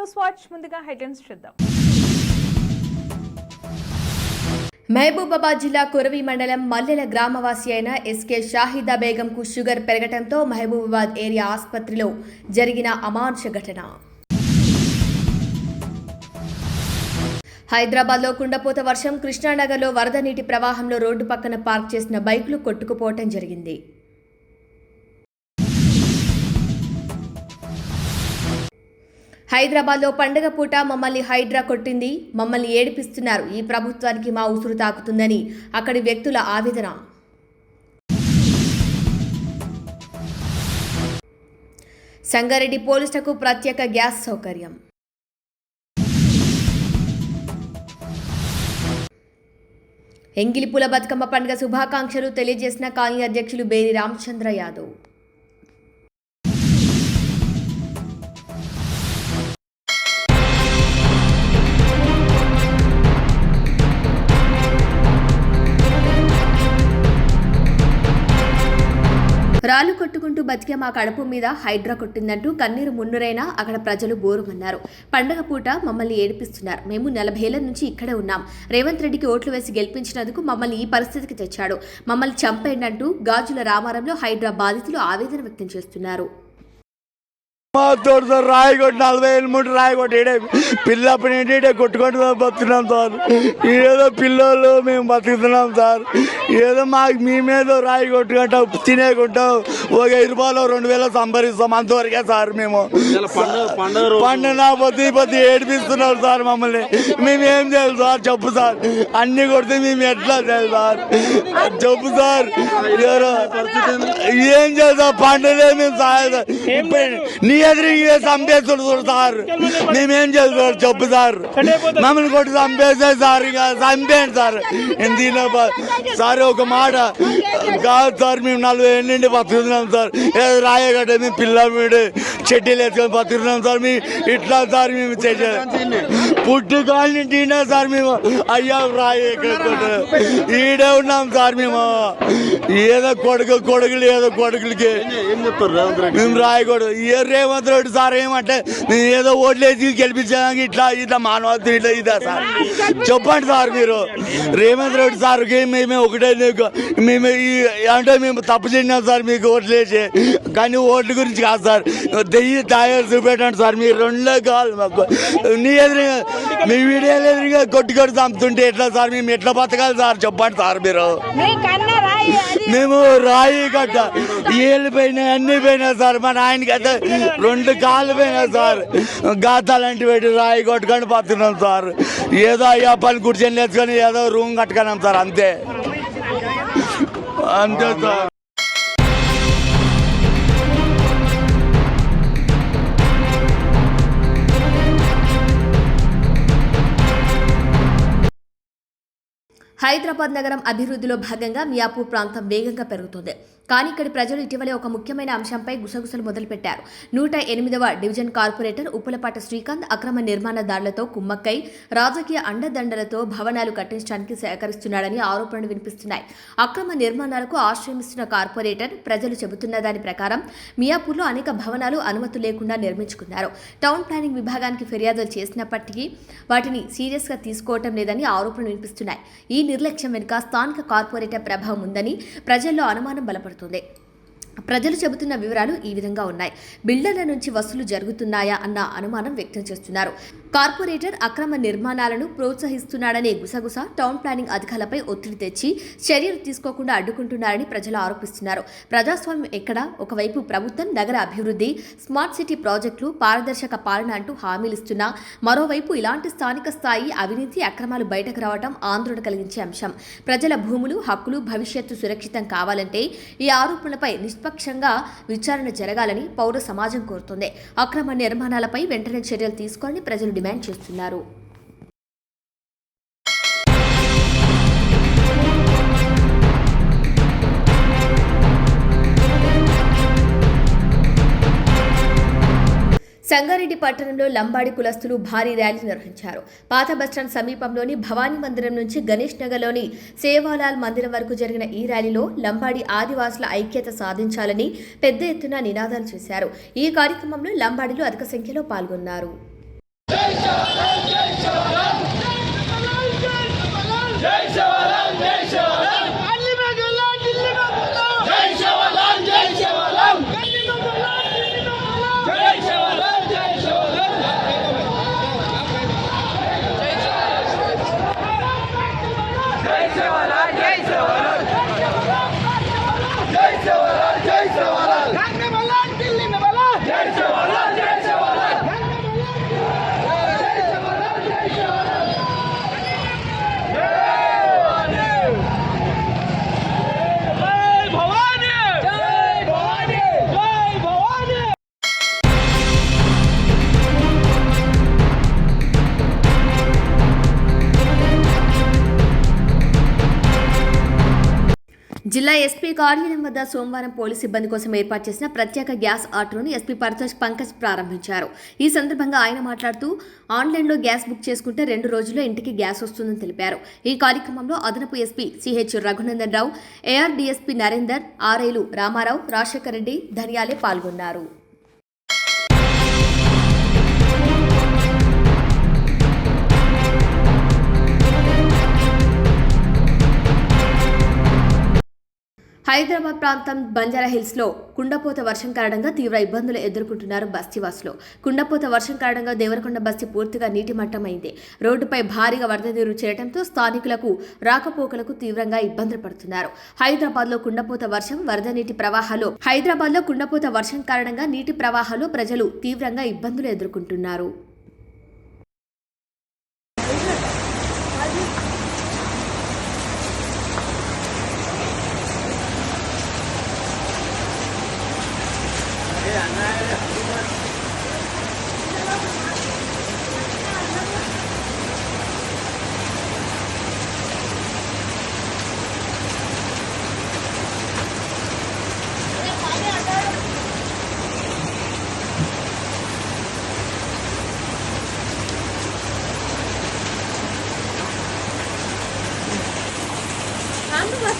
News watch ముందుగా headlines చూద్దాం. మహబూబాబాద్ జిల్లా కురవి మండలం మల్లెల గ్రామవాసి అయిన ఎస్కే షాహిదా బేగంకు షుగర్ పెరగటంతో మహబూబాబాద్ ఏరియా ఆసుపత్రిలో జరిగిన అమానుష ఘటన. హైదరాబాద్లో కుండపోత వర్షం కృష్ణానగర్లో వరద నీటి ప్రవాహంలో రోడ్డు పక్కన పార్క్ చేసిన బైకులు కొట్టుకుపోవటం జరిగింది. హైదరాబాద్లో పండగ పూట మమ్మల్ని హైడ్రా కొట్టింది మమ్మల్ని ఏడిపిస్తున్నారు. ఈ ప్రభుత్వానికి మా ఉసురు తాకుతుందని అక్కడి వ్యక్తుల ఆవేదన. సంగారెడ్డి పోలీసులకు ప్రత్యేక గ్యాస్ సౌకర్యం. ఎంగిలిపుల బతుకమ్మ పండుగ శుభాకాంక్షలు తెలియజేసిన కాలనీ అధ్యక్షులు బేరి రామచంద్ర యాదవ్. రాళ్ళు కొట్టుకుంటూ బతికే మా కడుపు మీద హైడ్రా కొట్టిందంటూ కన్నీరు మున్నురైనా అక్కడ ప్రజలు బోరుమన్నారు. పండగ పూట మమ్మల్ని ఏడిపిస్తున్నారు. మేము నలభైల నుంచి ఇక్కడే ఉన్నాం. రేవంత్ రెడ్డికి ఓట్లు వేసి గెలిపించినందుకు మమ్మల్ని ఈ పరిస్థితికి తెచ్చాడు. మమ్మల్ని చంపేయండంటూ గాజుల రామారంలో హైడ్రా బాధితులు ఆవేదన వ్యక్తం చేస్తున్నారు. మా తోడు రాయి కొట్టి నలభై ఏళ్ళు మూడు రాయి కొట్టి ఈడే పిల్లప్పటి నుండి ఈడే కొట్టుకుంటూ బతుకుతున్నాం సార్. ఏదో పిల్లలు మేము బతుకుతున్నాం సార్. ఏదో మాకు మీ మీద రాయి కొట్టుకుంటాం తినేకుంటాం ఒక వెయ్యి రూపాయలు రెండు వేలు సంపాదిస్తాం అంతవరకే సార్ మేము. పండుగ నా పొద్దు పొద్దు ఏడిపిస్తున్నారు సార్ మమ్మల్ని. మేము ఏం చేయాలి సార్ చెప్పు సార్. అన్ని కొడితే మేము ఎట్లా చేయాలి సార్? చెప్పు సార్. ఎవరో? ఏం చేద్దాం? పండుగ మేము సహాయం ఇప్పుడు నీ ఎదురు చంపేస్తుడు చూడు సార్ మేమేం చేస్తాం చెప్పు సార్ మమ్మల్ని కొట్టి చంపేసే సార్ ఇక చంపేయండి సార్ ఎందుకు సార్ ఒక మాట కాదు సార్ మేము నలభై ఏళ్ళ నుండి బతుకుతున్నాం సార్ ఏదో రాయగడ్డ మేము పిల్ల మీడు చెడ్డీలు వేసుకొని బతుకున్నాం సార్. మీ ఇట్లా సార్ మేము చెడ్డ పుట్టి కాళ్ళ నుండి సార్ మేము. అయ్యా రాయ ఈడే ఉన్నాం సార్ మేము. ఏదో కొడుకు కొడుకులు ఏదో కొడుకులకి. మేము రాయకూడదు. ఏ రేవంత్ రెడ్డి సార్ ఏమంటే నేను ఏదో ఓట్లేసి గెలిపించడానికి ఇట్లా ఇట్లా మానవత్వం ఇట్లా ఇదా సార్. చెప్పండి సార్ మీరు. రేవంత్ రెడ్డి సార్కి మేమే ఒకటే మేము అంటే మేము తప్పు చేసినాం సార్ మీకు ఓట్లేసి కానీ ఓట్ల గురించి కాదు సార్. దెయ్యి తయారు చూపెట్టండి సార్ మీరు రెండో కావాలి మాకు నీ ఎదురుగా మీ వీడియోలు ఎదురుగా కొట్టి కొట్టి చంపుతుంటే ఎట్లా సార్ మేము ఎట్లా బతకాలి సార్ చెప్పండి సార్ మీరు. మేము రాయి గడ్డ ఏళ్ళు పోయినాయి అన్ని పోయినాయి సార్ మా నాయనకి అయితే రెండు కాళ్ళు పోయినాయి సార్. గాతాలంటి పెట్టి రాయి కొట్టుకొని పోతున్నాం సార్. ఏదో అయ్యా పని కూర్చొని వేసుకొని ఏదో రూమ్ కట్టుకున్నాం సార్ అంతే. అంతే సార్. హైదరాబాద్ నగరం అభివృద్ధిలో భాగంగా మియాపూర్ ప్రాంతం వేగంగా పెరుగుతోంది. కానీ ఇక్కడి ప్రజలు ఇటీవలే ఒక ముఖ్యమైన అంశంపై గుసగుసలు మొదలుపెట్టారు. నూట ఎనిమిదవ డివిజన్ కార్పొరేటర్ ఉప్పులపాట శ్రీకాంత్ అక్రమ నిర్మాణదారులతో కుమ్మక్కై రాజకీయ అండదండలతో భవనాలు కట్టించడానికి సహకరిస్తున్నాడని ఆరోపణలు వినిపిస్తున్నాయి. అక్రమ నిర్మాణాలకు ఆశ్రయిస్తున్న కార్పొరేటర్ ప్రజలు చెబుతున్న దాని ప్రకారం మియాపూర్లో అనేక భవనాలు అనుమతి లేకుండా నిర్మించుకున్నారు. టౌన్ ప్లానింగ్ విభాగానికి ఫిర్యాదులు చేసినప్పటికీ వాటిని సీరియస్గా తీసుకోవటం లేదని ఆరోపణలు వినిపిస్తున్నాయి. ఈ నిర్లక్ష్యం వెనుక స్థానిక కార్పొరేటర్ ప్రభావం ఉందని ప్రజల్లో అనుమానం బలపడుతుంది. ప్రజలు చెబుతున్న వివరాలు ఈ విధంగా ఉన్నాయి. బిల్డర్ల నుంచి వసూలు జరుగుతున్నాయా అన్న అనుమానం వ్యక్తం చేస్తున్నారు. కార్పొరేటర్ అక్రమ నిర్మాణాలను ప్రోత్సహిస్తున్నాడనే గుసగుస టౌన్ ప్లానింగ్ అధికారులపై ఒత్తిడి తెచ్చి చర్యలు తీసుకోకుండా అడ్డుకుంటున్నారని ప్రజలు ఆరోపిస్తున్నారు. ప్రజాస్వామ్యం ఎక్కడ? ఒకవైపు ప్రభుత్వం నగర అభివృద్ధి స్మార్ట్ సిటీ ప్రాజెక్టులు పారదర్శక పాలన అంటూ హామీలిస్తున్నా మరోవైపు ఇలాంటి స్థానిక స్థాయి అవినీతి అక్రమాలు బయటకు రావడం ఆందోళన కలిగించే అంశం. ప్రజల భూములు హక్కులు భవిష్యత్తు సురక్షితం కావాలంటే ఈ ఆరోపణలపై నిష్పక్షంగా విచారణ జరగాలని పౌర సమాజం కోరుతోంది. అక్రమ నిర్మాణాలపై వెంటనే చర్యలు తీసుకోవాలని ప్రజలు డిమాండ్ చేస్తున్నారు. సంగారెడ్డి పట్టణంలో లంబాడి కులస్తులు భారీ ర్యాలీ నిర్వహించారు. పాత బస్టాండ్ సమీపంలోని భవానీ మందిరం నుంచి గణేష్ నగర్లోని సేవాలాల్ మందిరం వరకు జరిగిన ఈ ర్యాలీలో లంబాడి ఆదివాసుల ఐక్యత సాధించాలని పెద్ద ఎత్తున నినాదాలు చేశారు. ఈ కార్యక్రమంలో లంబాడీలు అధిక సంఖ్యలో పాల్గొన్నారు. Jezus! Jezus! Jezus! Jezus! Jezus! Jezus! Jezus! Jezus! జిల్లా ఎస్పీ కార్యాలయం వద్ద సోమవారం పోలీసు సిబ్బంది కోసం ఏర్పాటు చేసిన ప్రత్యేక గ్యాస్ ఆటోను ఎస్పీ పరతోష్ పంకజ్ ప్రారంభించారు. ఈ సందర్భంగా ఆయన మాట్లాడుతూ ఆన్లైన్లో గ్యాస్ బుక్ చేసుకుంటే రెండు రోజుల్లో ఇంటికి గ్యాస్ వస్తుందని తెలిపారు. ఈ కార్యక్రమంలో అదనపు SP CH Raghunandan Rao AR DSP Narender ఆర్ఐలు Ramarao Rajasekhar Reddy ధనియాలే పాల్గొన్నారు. హైదరాబాద్ ప్రాంతం బంజారాహిల్స్లో కుండపోత వర్షం కారణంగా తీవ్ర ఇబ్బందులు ఎదుర్కొంటున్నారు బస్తీవాసులు. కుండపోత వర్షం కారణంగా దేవరకొండ బస్తీ పూర్తిగా నీటి మట్టమైంది రోడ్డుపై భారీగా వరద నీరు చేరడంతో స్థానికులకు రాకపోకలకు తీవ్రంగా ఇబ్బందులు పడుతున్నారు. హైదరాబాద్లో కుండపోత వర్షం వరద నీటి ప్రవాహాలు హైదరాబాద్లో కుండపోత వర్షం కారణంగా నీటి ప్రవాహాలు ప్రజలు తీవ్రంగా ఇబ్బందులు ఎదుర్కొంటున్నారు.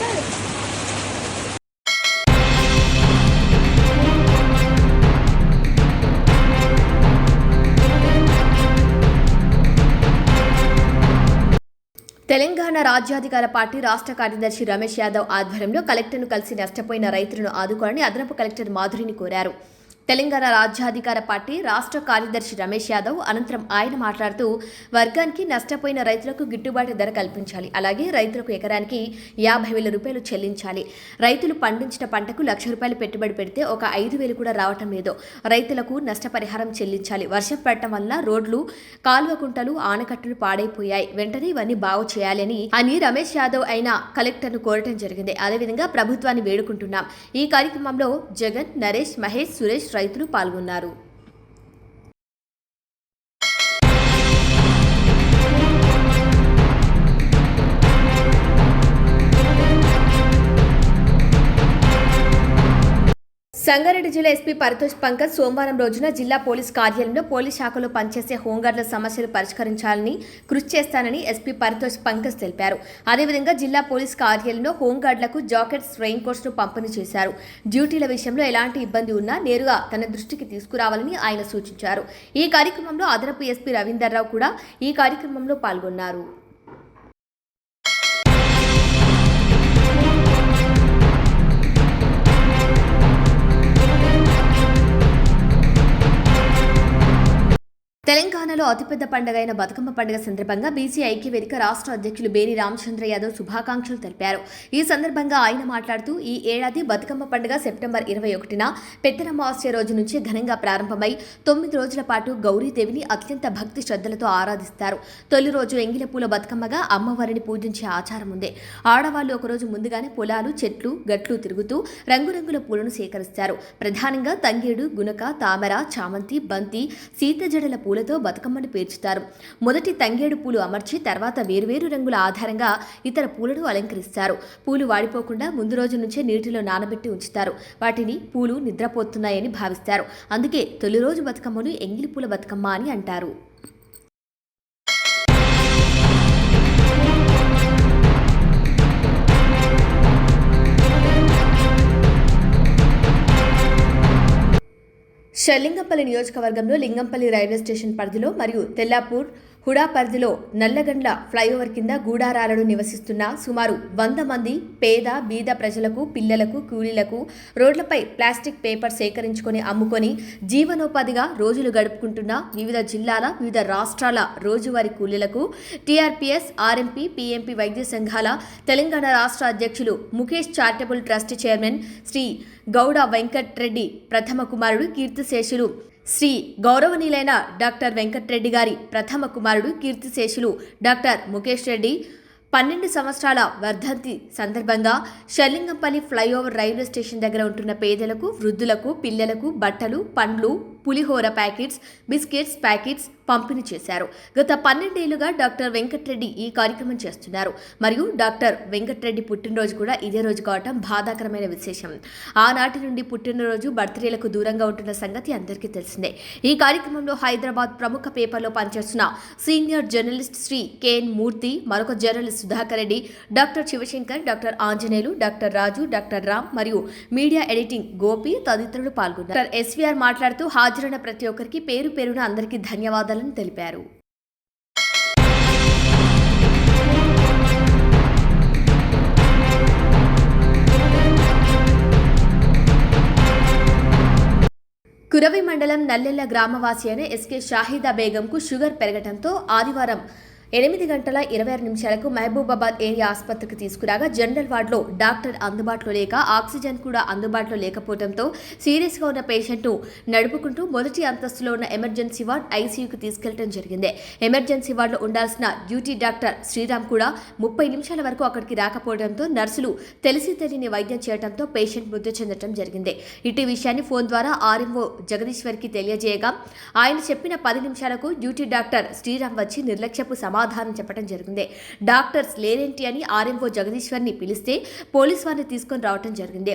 తెలంగాణ రాజ్యాధికార పార్టీ రాష్ట్ర కార్యదర్శి రమేష్ యాదవ్ ఆధ్వర్యంలో కలెక్టర్ను కలిసి నష్టపోయిన రైతులను ఆదుకోవాలని అదనపు కలెక్టర్ మాధురిని కోరారు. తెలంగాణ రాజ్యాధికార పార్టీ రాష్ట్ర కార్యదర్శి రమేష్ యాదవ్ అనంతరం ఆయన మాట్లాడుతూ వర్గానికి నష్టపోయిన రైతులకు గిట్టుబాటు ధర కల్పించాలి. అలాగే రైతులకు ఎకరానికి యాభై వేల రూపాయలు చెల్లించాలి. రైతులు పండించిన పంటకు లక్ష రూపాయలు పెట్టుబడి పెడితే ఒక ఐదు వేలు కూడా రావటం లేదు రైతులకు నష్టపరిహారం చెల్లించాలి. వర్షం పడటం వల్ల రోడ్లు కాలువ కుంటలు ఆనకట్టలు పాడైపోయాయి. వెంటనే ఇవన్నీ బాగు చేయాలని అని రమేష్ యాదవ్ అయిన కలెక్టర్ను కోరటం జరిగింది. అదేవిధంగా ప్రభుత్వాన్ని వేడుకుంటున్నాం. ఈ కార్యక్రమంలో జగన్ నరేష్ మహేష్ సురేష్ రైతులు పాల్గొన్నారు. సంగారెడ్డి జిల్లా ఎస్పీ పరితోష్ పంకజ్ సోమవారం రోజున జిల్లా పోలీస్ కార్యాలయంలో పోలీస్ శాఖలో పనిచేసే హోంగార్డుల సమస్యలు పరిష్కరించాలని కృషి చేస్తానని ఎస్పీ పరితోష్ పంకజ్ తెలిపారు. అదేవిధంగా జిల్లా పోలీస్ కార్యాలయంలో హోంగార్డులకు జాకెట్స్ రెయిన్ కోట్స్ను పంపిణీ చేశారు. డ్యూటీల విషయంలో ఎలాంటి ఇబ్బంది ఉన్నా నేరుగా తన దృష్టికి తీసుకురావాలని ఆయన సూచించారు. ఈ కార్యక్రమంలో అదనపు ఎస్పీ రవీందర్రావు కూడా ఈ కార్యక్రమంలో పాల్గొన్నారు. తెలంగాణలో అతిపెద్ద పండుగ అయిన బతుకమ్మ పండుగ సందర్భంగా బీసీ ఐక్యవేదిక రాష్ట్ర అధ్యక్షులు బేని రామచంద్ర యాదవ్ శుభాకాంక్షలు తెలిపారు. ఈ సందర్భంగా ఆయన మాట్లాడుతూ ఈ ఏడాది బతుకమ్మ పండుగ సెప్టెంబర్ ఇరవై ఒకటిన పెద్దనమాస్య రోజు నుంచి ఘనంగా ప్రారంభమై తొమ్మిది రోజుల పాటు గౌరీదేవిని అత్యంత భక్తి శ్రద్ధలతో ఆరాధిస్తారు. తొలి రోజు ఎంగిలపూల బతుకమ్మగా అమ్మవారిని పూజించే ఆచారం ఉంది. ఆడవాళ్ళు ఒకరోజు ముందుగానే పొలాలు చెట్లు గట్లు తిరుగుతూ రంగురంగుల పూలను సేకరిస్తారు. ప్రధానంగా తంగేడు గునక తామర చామంతి బంతి సీతజడల పూలతో బతుకమ్మను పేర్చుతారు. మొదటి తంగేడు పూలు అమర్చి తర్వాత వేరువేరు రంగుల ఆధారంగా ఇతర పూలను అలంకరిస్తారు. పూలు వాడిపోకుండా ముందు రోజు నుంచే నీటిలో నానబెట్టి ఉంచుతారు. వాటిని పూలు నిద్రపోతున్నాయని భావిస్తారు. అందుకే తొలి రోజు బతుకమ్మను ఎంగిలి పూల బతుకమ్మ అని అంటారు. షల్లింగంపల్లి నియోజకవర్గంలో లింగంపల్లి రైల్వే స్టేషన్ పరిధిలో మరియు తెల్లాపూర్ హుడా పరిధిలో నల్లగండ్ల ఫ్లైఓవర్ కింద గూడారాలను నివసిస్తున్న సుమారు వంద మంది పేద బీద ప్రజలకు పిల్లలకు కూలీలకు రోడ్లపై ప్లాస్టిక్ పేపర్ సేకరించుకొని అమ్ముకొని జీవనోపాధిగా రోజులు గడుపుకుంటున్న వివిధ జిల్లాల వివిధ రాష్ట్రాల రోజువారీ కూలీలకు టీఆర్పీఎస్ ఆర్ఎంపీ పీఎంపీ వైద్య సంఘాల తెలంగాణ రాష్ట్ర అధ్యక్షులు Mukesh charitable trust chairman Shri Gouda Venkatreddy ప్రథమ కుమారుడు కీర్తిశేషులు శ్రీ గౌరవనీయులైన డాక్టర్ వెంకట్రెడ్డి గారి ప్రథమ కుమారుడు కీర్తిశేషులు డాక్టర్ ముఖేష్ రెడ్డి పన్నెండు సంవత్సరాల వర్ధంతి సందర్భంగా షల్లింగంపల్లి ఫ్లైఓవర్ రైల్వే స్టేషన్ దగ్గర ఉంటున్న పేదలకు వృద్ధులకు పిల్లలకు బట్టలు పండ్లు పులిహోర ప్యాకెట్స్ బిస్కెట్స్ ప్యాకెట్స్ పంపిణీ చేశారు. గత పన్నెండేళ్ళుగా డాక్టర్ వెంకట్రెడ్డి ఈ కార్యక్రమం చేస్తున్నారు. మరియు డాక్టర్ వెంకట్రెడ్డి పుట్టినరోజు కూడా ఇదే రోజు కావటం బాధాకరమైన విశేషం. ఆనాటి నుండి పుట్టినరోజు బర్త్డేలకు దూరంగా ఉంటున్న సంగతి అందరికీ తెలిసిందే. ఈ కార్యక్రమంలో హైదరాబాద్ ప్రముఖ పేపర్లో పనిచేస్తున్న senior journalist Shri KN Murthy మరొక journalist Sudhakar Reddy doctor Sivashankar doctor Anjaneyulu doctor Raju doctor Ram మరియు మీడియా ఎడిటింగ్ గోపి తదితరులు పాల్గొన్నారు. డాక్టర్ ఎస్వీఆర్ మాట్లాడుతూ హాజరైన ప్రతి ఒక్కరికి పేరు పేరున అందరికీ ధన్యవాదాలను తెలిపారు. కురవి మండలం నల్లెల్ల గ్రామవాసి అయిన ఎస్కే షాహిదా బేగంకు షుగర్ పెరగడంతో ఆదివారం ఎనిమిది గంటల ఇరవై ఆరు నిమిషాలకు మహబూబాబాద్ ఏరియా ఆసుపత్రికి తీసుకురాగా జనరల్ వార్డులో డాక్టర్ అందుబాటులో లేక ఆక్సిజన్ కూడా అందుబాటులో లేకపోవడంతో సీరియస్గా ఉన్న పేషెంట్ను నడుపుకుంటూ మొదటి అంతస్తులో ఉన్న ఎమర్జెన్సీ వార్డ్ ఐసీయూకి తీసుకెళ్ళడం జరిగింది. ఎమర్జెన్సీ వార్డులో ఉండాల్సిన డ్యూటీ డాక్టర్ శ్రీరామ్ కూడా ముప్పై నిమిషాల వరకు అక్కడికి రాకపోవడంతో నర్సులు తెలిసి తెలియని వైద్యం చేయడంతో పేషెంట్ మృతి చెందడం జరిగింది. ఇటు విషయాన్ని ఫోన్ ద్వారా ఆర్ఎంఓ జగదీశ్వర్కి తెలియజేయగా ఆయన చెప్పిన పది నిమిషాలకు డ్యూటీ డాక్టర్ శ్రీరామ్ వచ్చి నిర్లక్ష్యపు సమా సమాధానం చెప్పడం జరిగింది. డాక్టర్స్ లేరేంటి అని ఆర్ఎంఓ జగదీశ్వర్ని పిలిస్తే పోలీస్ వారిని తీసుకొని రావడం జరిగింది.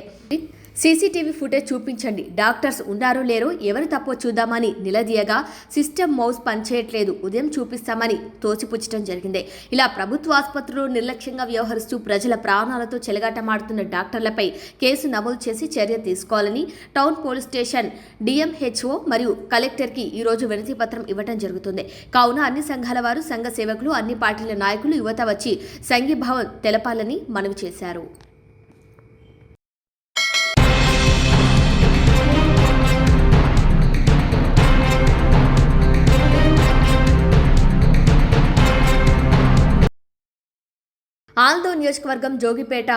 సీసీటీవీ ఫుటేజ్ చూపించండి. డాక్టర్స్ ఉన్నారో లేరో ఎవరు తప్పో చూద్దామని నిలదీయగా సిస్టమ్ మౌస్ పనిచేయట్లేదు. ఉదయం చూపిస్తామని తోసిపుచ్చడం జరిగింది. ఇలా ప్రభుత్వ ఆసుపత్రులు నిర్లక్ష్యంగా వ్యవహరిస్తూ ప్రజల ప్రాణాలతో చెలగాటమాడుతున్న డాక్టర్లపై కేసు నమోదు చేసి చర్య తీసుకోవాలని టౌన్ పోలీస్ స్టేషన్ డిఎంహెచ్ఓ మరియు కలెక్టర్కి ఈరోజు వినతి పత్రం ఇవ్వటం జరుగుతుంది. కావున అన్ని సంఘాల వారు సంఘ సేవకులు అన్ని పార్టీల నాయకులు యువత వచ్చి సంఘీభావం తెలపాలని మనవి చేశారు. ఆల్దో నియోజకవర్గం జోగిపేట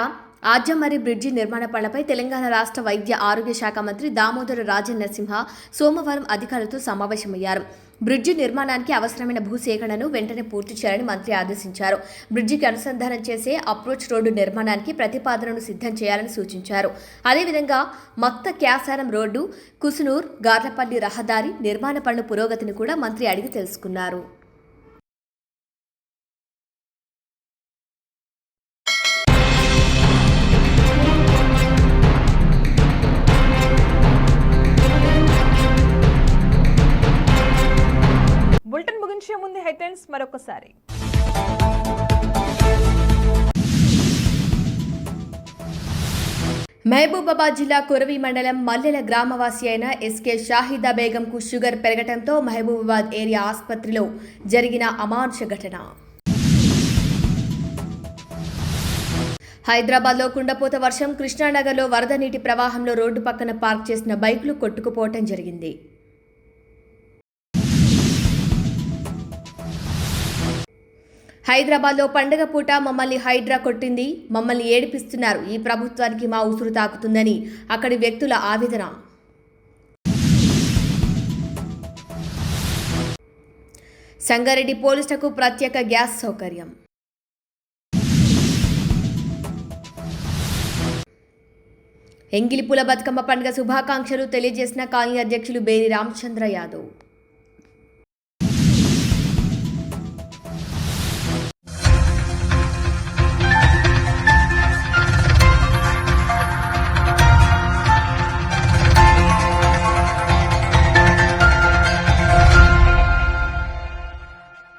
ఆజమరి బ్రిడ్జి నిర్మాణ పనులపై తెలంగాణ రాష్ట్ర వైద్య ఆరోగ్య శాఖ మంత్రి దామోదర రాజనరసింహ సోమవారం అధికారులతో సమావేశమయ్యారు. బ్రిడ్జి నిర్మాణానికి అవసరమైన భూసేకరణను వెంటనే పూర్తి చేయాలని మంత్రి ఆదేశించారు. బ్రిడ్జికి అనుసంధానం చేసే అప్రోచ్ రోడ్డు నిర్మాణానికి ప్రతిపాదనను సిద్ధం చేయాలని సూచించారు. అదేవిధంగా మత్త క్యాసారం రోడ్డు కుసునూర్ గార్లపల్లి రహదారి నిర్మాణ పనుల పురోగతిని కూడా మంత్రి అడిగి తెలుసుకున్నారు. మరొకసారి మహబూబాబాద్ జిల్లా కురవి మండలం మల్లెల గ్రామవాసి అయిన ఎస్కే షాహిదా బేగంకు షుగర్ పెరగటంతో మహబూబాబాద్ ఏరియా ఆసుపత్రిలో జరిగిన అమానుష ఘటన. హైదరాబాద్లో కుండపోత వర్షం కృష్ణానగర్లో వరద నీటి ప్రవాహంలో రోడ్డు పక్కన పార్క్ చేసిన బైకులు కొట్టుకుపోవటం జరిగింది. హైదరాబాద్లో పండగ పూట మమ్మల్ని హైడ్రా కొట్టింది మమ్మల్ని ఏడిపిస్తున్నారు. ఈ ప్రభుత్వానికి మా ఉసురు తాకుతుందని అక్కడి వ్యక్తుల ఆవేదన. సంగారెడ్డి పోలీసులకు ప్రత్యేక గ్యాస్ సౌకర్యం. ఎంగిలిపుల బతుకమ్మ పండుగ శుభాకాంక్షలు తెలియజేసిన కాలనీ అధ్యక్షులు బేరి రామచంద్ర యాదవ్.